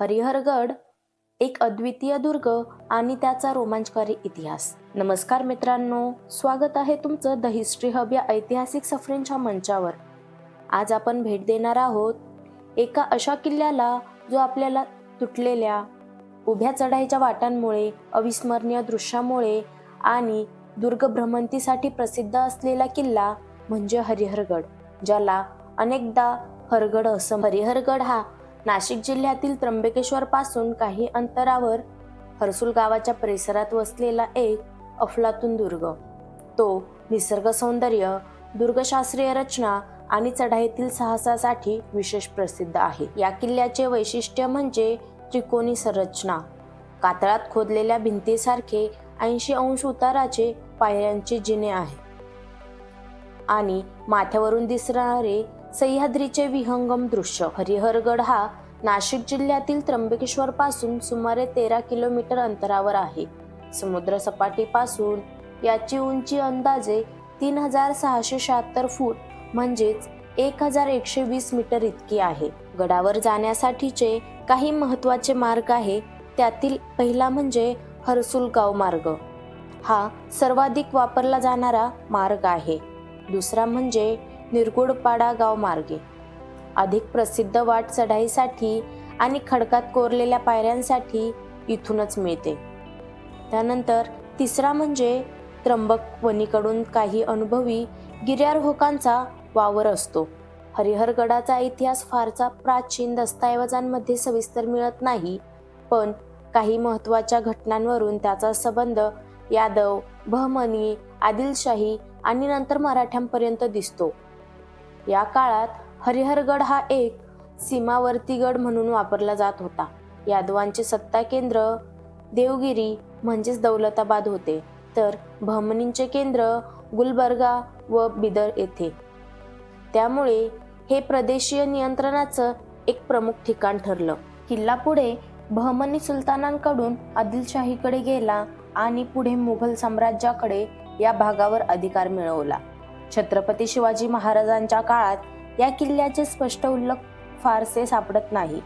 हरिहरगड एक अद्वितीय दुर्ग आणि त्याचा रोमांचकारी इतिहास. नमस्कार मित्रांनो स्वागत आहे तुमचं द हिस्ट्री हब या ऐतिहासिक सफरींच्या मंचावर. आज आपण भेट देणार आहोत एका अशा किल्ल्याला जो आपल्याला तुटलेल्या उभ्या चढाईच्या वाटांमुळे अविस्मरणीय दृश्यामुळे आणि दुर्ग भ्रमंतीसाठी प्रसिद्ध असलेला किल्ला म्हणजे हरिहरगड ज्याला अनेकदा हरगड असं हरिहरगड हा नाशिक जिल्ह्यातील त्र्यंबकेश्वर पासून काही अंतरावर हरसूल गावाच्या परिसरात वसलेला एक अफलातून दुर्ग. तो निसर्ग सौंदर्य दुर्गशास्त्रीय रचना आणि चढाईतील साहसासाठी विशेष प्रसिद्ध आहे. या किल्ल्याचे वैशिष्ट्य म्हणजे त्रिकोणी संरचना. कातळात खोदलेल्या भिंतीसारखे ऐंशी अंश उताराचे पायऱ्यांचे जिने आहे. आणि माथ्यावरून दिसणारे सह्याद्रीचे विहंगम दृश्य. हरिहरगड हा नाशिक जिल्ह्यातील त्र्यंबकेश्वर पासून सुमारे तेरा किलोमीटर अंतरावर आहे. समुद्र सपाटीपासून याची उंची अंदाजे तीन हजार सहाशे शहात्तर फूट म्हणजेच एक हजार एकशे वीस मीटर इतकी आहे. गडावर जाण्यासाठीचे काही महत्त्वाचे मार्ग आहे. त्यातील पहिला म्हणजे हरसुलगाव मार्ग. हा सर्वाधिक वापरला जाणारा मार्ग आहे. दुसरा म्हणजे निरगुडपाडा गाव मार्गे. अधिक प्रसिद्ध वाट चढाईसाठी आणि खडकात कोरलेल्या पायऱ्यांसाठी इथूनच मिळते. त्यानंतर तिसरा म्हणजे त्र्यंबक वनीकडून काही अनुभवी गिर्यारोहकांचा वावर असतो. हरिहरगडाचा इतिहास फारसा प्राचीन दस्तऐवजांमध्ये सविस्तर मिळत नाही पण काही महत्त्वाच्या घटनांवरून त्याचा संबंध यादव बहमनी आदिलशाही आणि नंतर मराठ्यांपर्यंत दिसतो. या काळात हरिहरगड हा एक सीमावर्ती गड म्हणून वापरला जात होता. यादवांचे सत्ता केंद्र देवगिरी म्हणजेच दौलताबाद होते. तर बहमनींचे केंद्र गुलबर्गा व बिदर येथे. त्यामुळे हे प्रदेशीय नियंत्रणाचं एक प्रमुख ठिकाण ठरलं. किल्ला पुढे बहमनी सुलतानांकडून आदिलशाहीकडे गेला आणि पुढे मुघल साम्राज्याकडे या भागावर अधिकार मिळवला. छत्रपती शिवाजी महाराजांच्या काळात या किल्ल्याचे स्पष्ट उल्लेख फारसे सापडत नाही.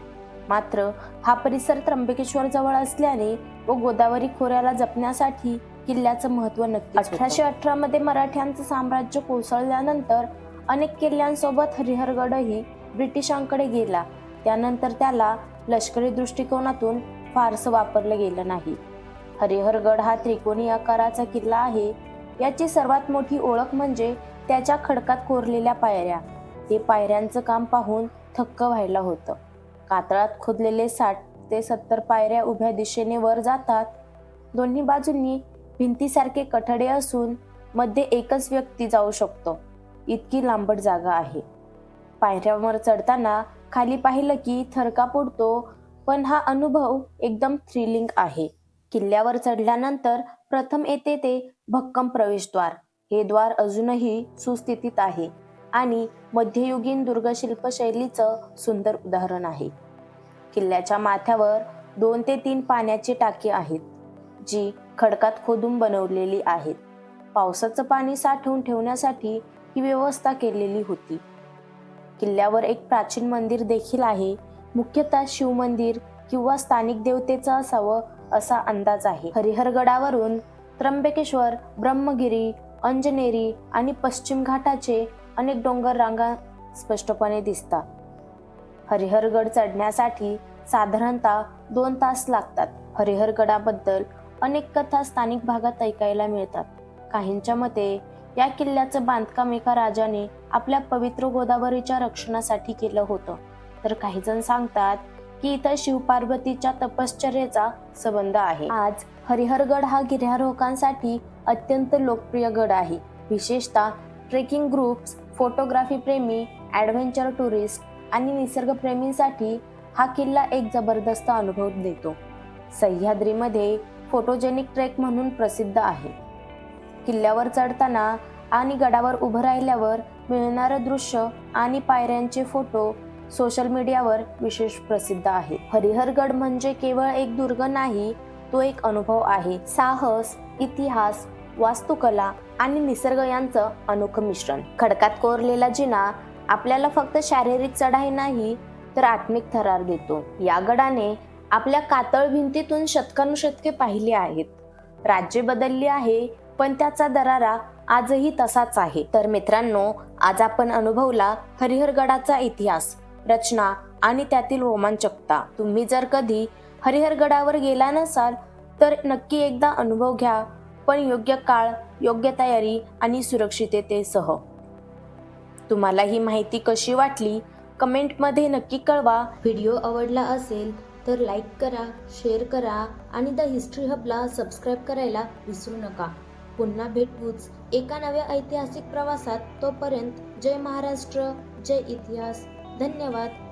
मात्र हा परिसर त्र्यंबकेश्वर जवळ असल्याने व गोदावरी खोऱ्याला जपण्यासाठी किल्ल्याचं महत्त्व नक्की अठराशे अठरा मध्ये मराठ्यांचं साम्राज्य कोसळल्यानंतर अनेक किल्ल्यांसोबत हरिहरगडही ब्रिटिशांकडे गेला. त्यानंतर त्याला लष्करी दृष्टिकोनातून फारसं वापरलं गेलं नाही. हरिहरगड हा त्रिकोणी आकाराचा किल्ला आहे. याची सर्वात मोठी ओळख म्हणजे त्याच्या खडकात कोरलेल्या पायऱ्या. ते पायऱ्यांचं काम पाहून थक्क व्हायला होतं. कातळात खोदलेले साठ ते सत्तर पायऱ्या उभ्या दिशेने वर जातात. दोन्ही बाजूंनी भिंतीसारखे कठडे असून मध्ये एकच व्यक्ती जाऊ शकतो. इतकी लांबट जागा आहे. पायऱ्यावर चढताना खाली पाहिलं की थरका पुडतो पण हा अनुभव एकदम थ्रिलिंग आहे. किल्ल्यावर चढल्यानंतर प्रथम येते ते भक्कम प्रवेशद्वार. हे द्वार अजूनही सुस्थितीत आहे आणि मध्ययुगीन दुर्गशिल्प शैलीचं सुंदर उदाहरण आहे. किल्ल्याच्या माथ्यावर दोन ते तीन पाण्याची टाकी आहेत जी खडकात खोदून बनवलेली आहेत. पावसाचं पाणी साठवून ठेवण्यासाठी ही व्यवस्था केलेली होती. किल्ल्यावर एक प्राचीन मंदिर देखील आहे मुख्यतः शिवमंदिर किंवा स्थानिक देवतेचं असावं असा अंदाज आहे. हरिहरगडावरून त्र्यंबकेश्वर ब्रह्मगिरी अंजनेरी आणि पश्चिम घाटाचे अनेक डोंगर रांगा स्पष्टपणे दिसतात. हरिहरगड चढण्यासाठी साधारणतः दोन तास लागतात. हरिहरगडाबद्दल अनेक कथा स्थानिक भागात ऐकायला मिळतात. काहींच्या मते या किल्ल्याचं बांधकाम एका राजाने आपल्या पवित्र गोदावरीच्या रक्षणासाठी केलं होतं. तर काही जण सांगतात की इथं शिवपार्वतीच्या तपश्चर्याचा संबंध आहे. आज हरिहरगड हा गिर्यारोहकांसाठी अत्यंत लोकप्रिय गड आहे. विशेषतः ट्रेकिंग ग्रुप्स फोटोग्राफी प्रेमी ॲडव्हेंचर टुरिस्ट आणि निसर्गप्रेमींसाठी हा किल्ला एक जबरदस्त अनुभव देतो. सह्याद्रीमध्ये फोटोजेनिक ट्रेक म्हणून प्रसिद्ध आहे. किल्ल्यावर चढताना आणि गडावर उभं राहिल्यावर मिळणारं दृश्य आणि पायऱ्यांचे फोटो सोशल मीडियावर विशेष प्रसिद्ध आहे. हरिहरगड म्हणजे केवळ एक दुर्ग नाही तो एक अनुभव आहे. साहस इतिहास वास्तुकला आणि निसर्ग यांचं अनोखं मिश्रण. खडकात कोरलेला जिना आपल्याला फक्त शारीरिक चढाई नाही तर आत्मिक थरार देतो. या गडाने आपल्या कातळ भिंतीतून शतकानुशतके पाहिली आहेत. राज्य बदलली आहे पण त्याचा दरारा आजही तसाच आहे. तर मित्रांनो आज आपण अनुभवला हरिहरगडाचा इतिहास. रचना आणि त्यातील रोमांचकता. तुम्ही जर कधी हरिहरगडावर गेला नसाल तर नक्की एकदा अनुभव घ्या पण योग्य काळ योग्य तयारी आणि सुरक्षिततेसह. तुम्हाला ही माहिती कशी वाटली कमेंटमध्ये नक्की कळवा. व्हिडिओ आवडला असेल तर लाईक करा शेअर करा आणि द हिस्ट्री हबला सबस्क्राईब करायला विसरू नका. पुन्हा भेटूच एका नव्या ऐतिहासिक प्रवासात तोपर्यंत जय महाराष्ट्र जय इतिहास. धन्यवाद.